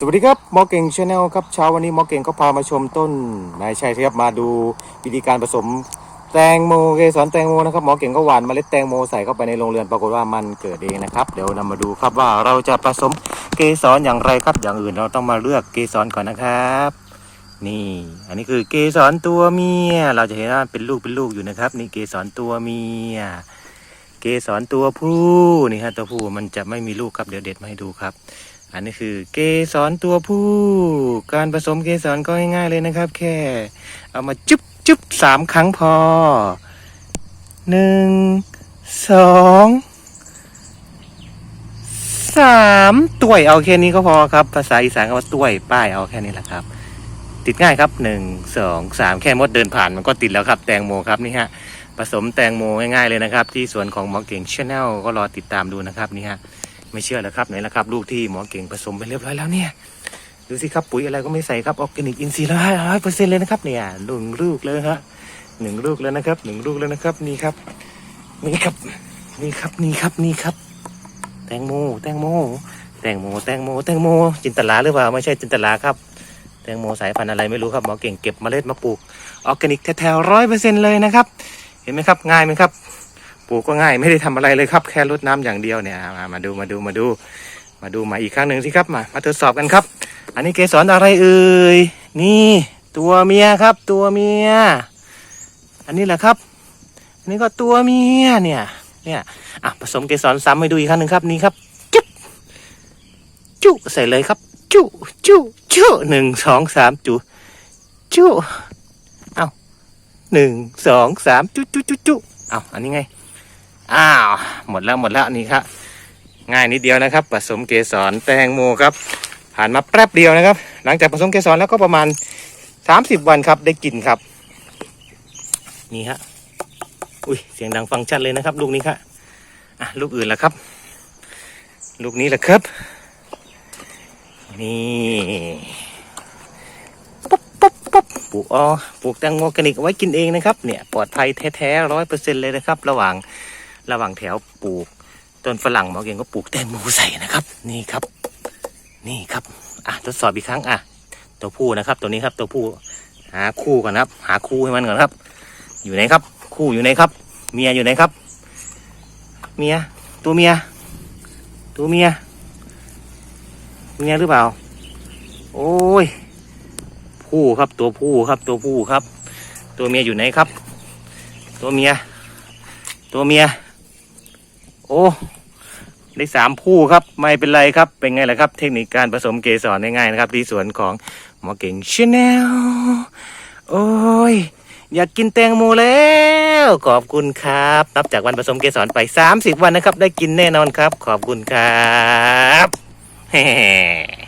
สวัสดีครับหมอเก่งชาแนลครับเช้าวันนี้หมอเก่งก็พามาชมต้นไม่ใช่ครับมาดูวิธีการผสมแตงโมเกสรแตงโมนะครับหมอเก่งก็หว่านเมล็ดแตงโมใส่เข้าไปในโรงเรือนปรากฏว่ามันเกิดเองนะครับเดี๋ยวนำมาดูครับว่าเราจะผสมเกสรอย่างไรครับอย่างอื่นเราต้องมาเลือกเกสรก่อนนะครับ นี่ อันนี้คือเกสรตัวเมียเราจะเห็นว่าเป็นลูกเป็นลูกอยู่นะครับ นี่เกสรตัวเมียเกสรตัวผู้นี่ฮะตัวผู้มันจะไม่มีลูกครับเดี๋ยวเด็ดมาให้ดูครับ อันนี้คือเกสรตัวผู้ การผสมเกสรก็ง่ายๆเลยนะครับ แค่ เอามาจุ๊บจุ๊บสามครั้งพอหนึ่งสองสามต้วยเอาแค่นี้ก็พอครับ ภาษาอีสานก็ว่าต้วยป้ายเอาแค่นี้แหละครับ ติดง่ายครับหนึ่งสองสามแค่มดเดินผ่านมันก็ติดแล้วครับ แตงโมครับนี่ฮะผสมแตงโมง่ายๆเลยนะครับ ที่สวนของหมอเก่งชาแนลก็รอติดตามดูนะครับนี่ฮะ ไม่เชื่อแล้วครับไหนละครับ ลูกที่หมอเก่งผสมไปเรียบร้อยแล้วเนี่ยดูสิครับปุ๋ยอะไรก็ไม่ใส่ครับออร์แกนิกอินทรีย์ร้อยร้อยเปอร์เซ็นต์เลยนะครับเนี่ยหนึ่งลูกเลยฮะหนึ่งลูกแล้วนะครับหนึ่งลูกแล้วนะครับนี่ครับ นี่ครับ นี่ครับนี่ครับนี่ครับ แตงโมแตงโมแตงโมแตงโมแตงโมจินตลาหรือเปล่าไม่ใช่จินตลาครับแตงโมสายพันธุ์อะไรไม่รู้ครับหมอเก่งเก็บเมล็ดมาปลูกออร์แกนิกแท้ๆร้อยเปอร์เซ็นต์เลยนะครับ เห็นไหมครับง่ายไหมครับ ปลูกก็ง่ายไม่ได้ทำอะไรเลยครับ แค่รดน้ำอย่างเดียวเนี่ยมามาดูมาดูมาดู มาดูใหมาอีกครั้งหนึ่งสิครับมามาทดสอบกันครับ อันนี้เกสรอะไรเอ่ยนี่ตัวเมียครับ ตัวเมีย อันนี้แหละครับ อันนี้ก็ตัวเมียเนี่ยเนี่ยอะผสมเกสรซ้ำให้ดูอีกครั้งหนึ่งครับนี่ครับจุ๊บจุใส่เลยครับจุจุจุหนึ่งสองสามจุจุเอาหนึ่งสองสามจุจุจุจุเอาอันนี้ไง อ้าว หมดแล้วหมดแล้วนี่ครับ ง่ายนิดเดียวนะครับ ผสมเกสรแตงโมครับ ผ่านมาแป๊บเดียวนะครับ หลังจากผสมเกสรแล้วก็ประมาณ 30 วันครับได้กินครับ นี่ฮะอุ้ยเสียงดังฟังชัดเลยนะครับ ลูกนี้ครับอะลูกอื่นละครับ ลูกนี้แหละครับนี่ปุ๊บปุ๊บปุ๊บปลูกอ๋อปลูกแตงโมออร์แกนิกไว้กินเองนะครับ เนี่ยปลอดภัยแท้ๆร้อยเปอร์เซ็นต์เลยนะครับ ระหว่าง ระหว่างแถวปลูกต้นฝรั่งหมอเก่งก็ปลูกแตงโมใส่นะครับ นี่ครับ นี่ครับอะทดสอบอีกครั้งอะตัวผู้นะครับ ตัวนี้ครับตัวผู้หาคู่ก่อนครับ หาคู่ให้มันก่อนครับ อยู่ไหนครับ คู่อยู่ไหนครับ เมียอยู่ไหนครับ เมียตัวเมียตัวเมียเมียหรือเปล่า โอ้ยผู้ครับตัวผู้ครับตัวผู้ครับ ตัวเมียอยู่ไหนครับ ตัวเมีย ตัวเมีย โอ้ได้สามผู้ครับไม่เป็นไรครับ เป็นไงล่ะครับ เทคนิคการผสมเกสรง่ายๆนะครับ ที่สวนของหมอเก่งชาแนลโอ้ย อยากกินแตงโมแล้ว ขอบคุณครับ นับจากวันผสมเกสรไป 30 วันนะครับ ได้กินแน่นอนครับ ขอบคุณครับ